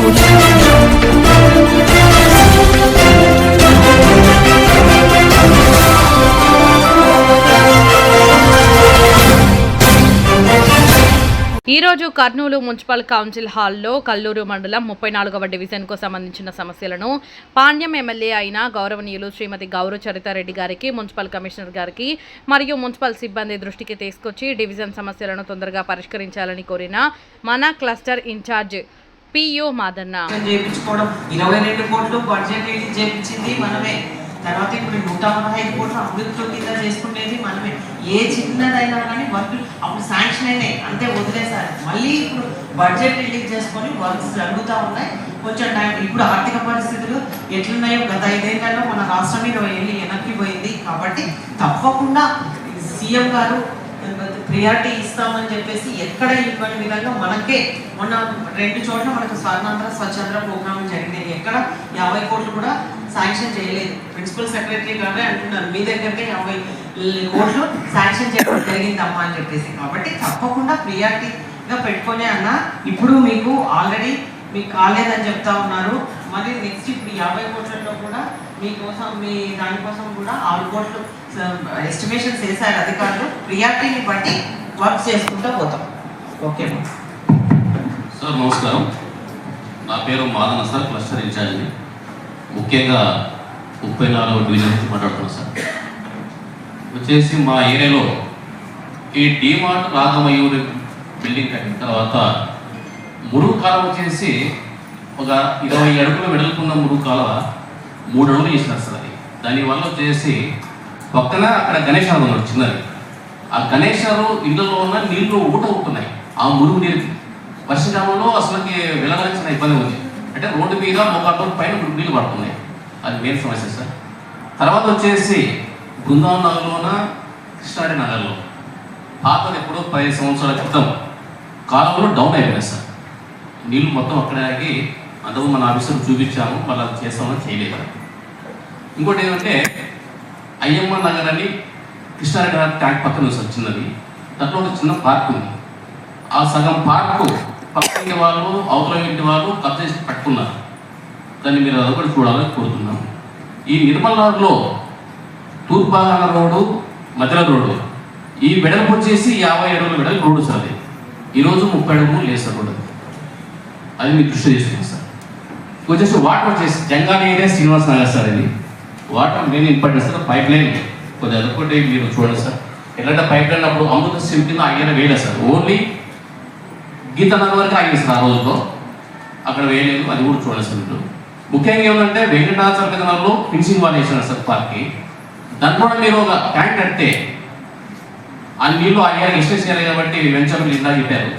ఈ రోజు Kurnool municipal council హాల్లో కల్లూరు మండలం ముప్పై నాలుగవ డివిజన్కు సంబంధించిన సమస్యలను పాణ్యం ఎమ్మెల్యే అయిన గౌరవనీయులు శ్రీమతి గౌరవ చరితారెడ్డి గారికి మున్సిపల్ కమిషనర్ గారికి మరియు మున్సిపల్ సిబ్బంది దృష్టికి తీసుకొచ్చి డివిజన్ సమస్యలను తొందరగా పరిష్కరించాలని కోరిన మన క్లస్టర్ ఇన్ఛార్జ్ పిఓ మాదన్న. చేయించుకోవడం. ఇరవై రెండు కోట్లు బడ్జెట్ చేయించింది మనమే. తర్వాత ఇప్పుడు నూట పదహైదు కోట్లు అభివృద్ధిలో కింద చేసుకునేది మనమే. ఏ చిన్నదైనా కానీ వర్క్ అప్పుడు శాంక్షన్ అయినాయి. అంతే వదిలేసారు మళ్ళీ ఇప్పుడు బడ్జెట్ రిలీజ్ చేసుకొని వర్క్స్ జరుగుతూ ఉన్నాయి. కొంచెం టైం ఇప్పుడు ఆర్థిక పరిస్థితులు ఎట్లున్నాయో గత ఐదేళ్ళలో మన రాష్ట్రం ఇరవై ఏళ్ళు వెనక్కి పోయింది. కాబట్టి తప్పకుండా సీఎం గారు ప్రియారిటీ ఇస్తామని చెప్పేసి ఎక్కడ ఇవ్వని విధంగా మనకే మొన్న రెండు చోట్ల మనకు స్వర్ణాంధ్ర స్వచ్ఛాంధ్ర ప్రోగ్రామ్ జరిగినాయి. ఎక్కడ యాభై కోట్లు కూడా శాంక్షన్ చేయలేదు. ప్రిన్సిపల్ సెక్రటరీ గారే అంటున్నారు మీ దగ్గరకే యాభై కోట్లు శాంక్షన్ చేయడం జరిగిందమ్మా అని చెప్పేసి. కాబట్టి తప్పకుండా ప్రియారిటీగా పెట్టుకొని అన్న. ఇప్పుడు మీకు ఆల్రెడీ మీకు కాలేదని చెప్తా ఉన్నారు. మరి నెక్స్ట్ ఇప్పుడు యాభై కోట్లలో కూడా మీకోసం మీ దానికోసం కూడా ఆల్ కోట్లు ఎస్టిమేషన్స్ వేశారు అధికారులు. ప్రియారిటీని బట్టి వర్క్ చేసుకుంటూ పోతాం. ఓకే సార్ నమస్కారం. నా పేరు మాదన సార్ క్లస్టర్ ఇన్ఛార్జ్ని. ముఖ్యంగా ముప్పై నాలుగు డివిజన్ నుంచి మాట్లాడుతున్నాను సార్. వచ్చేసి మా ఏరియాలో ఈ డిమార్ట్ రాగమయూరి బిల్డింగ్ కట్టిన తర్వాత మురుగు కాలం వచ్చేసి ఒక ఇరవై అడుగులు వెడల్పున్న మురుగు కాలం మూడు అడుగులు చేసిన సార్ అది దానివల్ల వచ్చేసి పక్కన అక్కడ గణేశాలు ఉన్నారు చిన్నది ఆ గణేశాలు ఇళ్ళలో ఉన్న నీళ్ళు ఊట ఉంటున్నాయి ఆ మురుగు నీరు వర్షకాలంలో అసలుకి వెళ్ళవలసిన ఇబ్బంది ఉంది అంటే రోడ్డు మీద మోకాళ్ళ పైన మురుగు నీళ్ళు పడుతున్నాయి. అది మెయిన్ సమస్య సార్. తర్వాత వచ్చేసి బృందావన్ నగర్లోన కృష్ణాడి నగర్లో. పాతలు ఎప్పుడో పది సంవత్సరాల క్రితం. కాలంలో డౌన్ అయిపోయినాయి సార్. నీళ్ళు మొత్తం అక్కడే అదో మన ఆఫీసర్ చూపించాము మళ్ళీ అది చేస్తామని చేయలేదు. ఇంకోటి ఏంటంటే అయ్యమ్మ నగర్ అని కృష్ణారెడ్డి గారి ట్యాంక్ పక్కన వచ్చినది దాంట్లో ఒక చిన్న పార్క్ ఉంది. ఆ సగం పార్కు పక్కన వాళ్ళు అవతల ఇంటి వాళ్ళు కబ్జా చేసి పట్టుకున్నారు. దాన్ని మీరు అది కూడా చూడాలని కోరుతున్నాం. ఈ నిర్మల్లో తూర్పాగాన రోడ్డు మధ్యల రోడ్డు. ఈ వెడల్పు వచ్చేసి యాభై అడుగుల వెడల్పు రోడ్డు సార్ ఈరోజు ముప్పై అడుగులు లేదు సార్ రోడ్డు అది. మీ దృష్టి తీసుకుంది సార్. వచ్చేసి వాటర్ వచ్చేసి జంగాలి ఏరియా శ్రీనివాస్ నగర్ సార్ ఇది. Water main important sir pipe line కొద్దిగా అదొకటి మీరు చూడండి సార్. ఎట్లంటే పైప్ లైన్ అప్పుడు అమృత సిమ్ కింద ఆయన వేయలేదు సార్. ఓన్లీ గీత నగర్ వరకు ఆగింది సార్ ఆ రోజుతో అక్కడ వేయలేదు అది కూడా చూడండి సార్ మీరు. ముఖ్యంగా ఏమంటే వెంకటాచల నగర్లో ఫినిషింగ్ వాళ్ళు వేసినారు సార్ పార్క్కి దాని కూడా మీరు ఒక ట్యాంక్ కడితే ఆ నీళ్ళు ఆ ఏరియా ఎక్స్టెన్స్ చేయాలి కాబట్టి వెంచర్లు ఇందా చెప్పారు.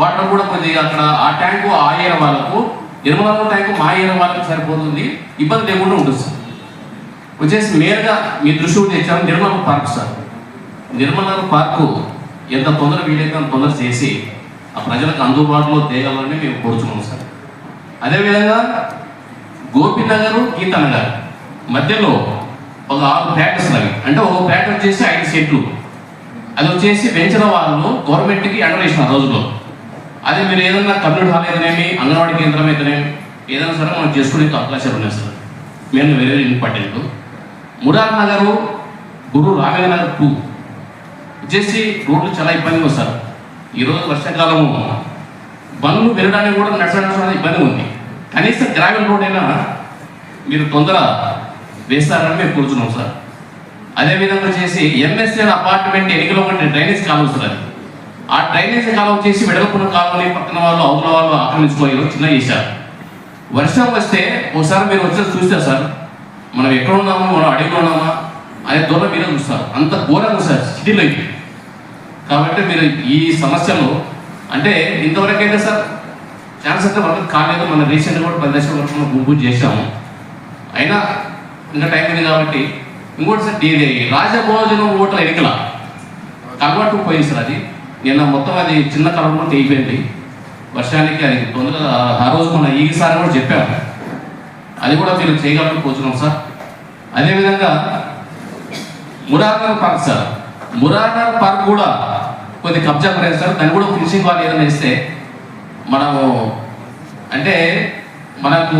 వాటర్ కూడా కొద్దిగా అక్కడ ఆ ట్యాంకు ఆ ఏరియా వాళ్ళకు నిర్మలంలో ట్యాంకు మా ఏరియా వాళ్ళకి సరిపోతుంది ఇబ్బంది లేకుండా ఉంటుంది సార్. వచ్చేసి మేరుగా మీ దృష్టి కూడా తెచ్చాము Nirmala park sir. Nirmala park ఎంత తొందర వీలైతే అంత తొందర చేసి ఆ ప్రజలకు అందుబాటులో తేగలని మేము కోరుచున్నాం సార్. అదేవిధంగా గోపినగర్ గీతానగర్ మధ్యలో ఒక ఆరు ఫ్యాక్టరీస్ అవి అంటే ఒక ఫ్యాక్టరీ వచ్చేసి ఐదు సెట్లు. అది వచ్చేసి పెంచిన వాళ్ళు గవర్నమెంట్కి అండర్ వేసిన రోజుల్లో. అదే మీరు ఏదైనా కమ్యూనిటీ హాల్ అయితేనేమి అంగన్వాడీ కేంద్రం అయితేనేమి ఏదైనా సరే మనం చేసుకునే అవకాశాలు ఉన్నాయి సార్ మేము వేరే ఇంపార్టెంట్. మురార్ నగర్ గురు రాఘవ నగర్ టూ. వచ్చేసి రోడ్లు చాలా ఇబ్బందిగా ఉంది సార్. ఈరోజు వర్షాకాలము. బండ్లు వెళ్ళడానికి కూడా నడచడానికి ఇబ్బంది ఉంది. కనీసం గ్రామీణ రోడ్ అయినా మీరు తొందర వేస్తారని మేము కూర్చున్నాం సార్. అదేవిధంగా చేసి ఎంఎస్ఎన్ అపార్ట్మెంట్ ఎన్నికలో ఉండే డ్రైనేజ్ కాలువ సార్ అది. ఆ డ్రైనేజ్ కాలం చేసి వెడల్పున కాలువని పక్కన వాళ్ళు అవుల వాళ్ళు ఆక్రమించుకోవాలి చిన్న చేశారు. వర్షం వస్తే ఒకసారి మీరు వచ్చి చూస్తే సార్? మనం ఎక్కడ ఉన్నామో మనం అడవిలో ఉన్నామా అనే దూరం మీరే చూస్తారు. అంత ఘోరంగా సార్ సిటీలో ఇది కాబట్టి మీరు ఈ సమస్యలు అంటే ఇంతవరకు అయితే సార్ ఛాన్స్ అయితే వర్క్ కాలేదు. మన రీసెంట్గా కూడా పది లక్షల వరకు మనం చేసాము అయినా ఇంకా టైం ఉంది కాబట్టి ఇంకోటి సార్ ఇది రాజభోజనం ఓట్ల ఎన్నికల కన్వర్ట్ పోయింది సార్ అది. నిన్న మొత్తం అది చిన్న కలవడం తెగిపోయింది వర్షానికి అది తొందరగా ఆ రోజు మన ఈసారి కూడా చెప్పాము అది కూడా మీరు చేయగలని కూర్చున్నాం సార్. అదేవిధంగా Murarnagar park sir. Murarnagar park కూడా కొద్ది కబ్జా పడేది సార్. దాన్ని కూడా ఫినిషింగ్ వాళ్ళు ఏదైనా ఇస్తే మనము అంటే మనకు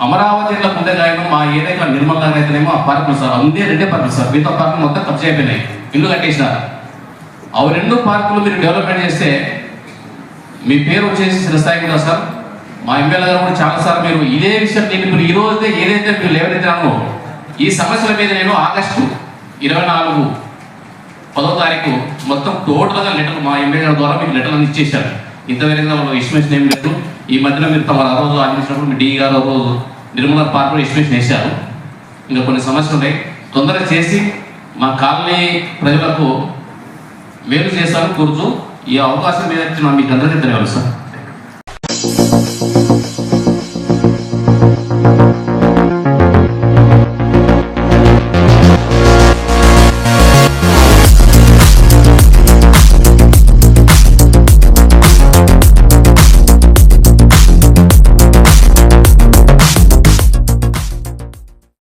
అమరావతిలో ఉండే గాయనం మా ఏదైతే నిర్మల్ నగర్ అయితేనేమో ఆ పార్కులు సార్. అందే రెండే పార్కులు సార్. మిగతా పార్కులు మొత్తం కబ్జా అయిపోయినాయి. ఇల్లు కట్టేసినారు. అవి రెండు పార్కులు మీరు డెవలప్మెంట్ చేస్తే మీ పేరు వచ్చేసి స్థిరస్థాయి కదా సార్. మా ఎమ్మెల్యే గారు కూడా చాలాసార్లు మీరు ఇదే విషయం నేను ఇప్పుడు ఈ రోజు ఏదైతే మీరు లేవనెత్తినానో ఈ సమస్యల మీద నేను ఆగస్టు ఇరవై నాలుగు పదో తారీఖు మొత్తం టోటల్గా లెటర్ మా ఎమ్మెల్యే గారి ద్వారా మీకు లెటర్లు ఇచ్చేశారు. ఇంతవరకు వాళ్ళు ఎస్టిమేషన్ ఏం లేదు. ఈ మధ్యన మీరు తమ ఆ రోజు ఆలోచించినప్పుడు మీ డీ గారు ఆ రోజు నిర్మల పార్క్ కూడా ఎస్టిమేషన్ వేశారు. ఇంకా కొన్ని సమస్యలు ఉన్నాయి. తొందరగా చేసి మా కాలనీ ప్రజలకు వేరు చేశారు కోరుతూ ఈ అవకాశం మీద మీకు అందరికీ ధన్యవాదాలు సార్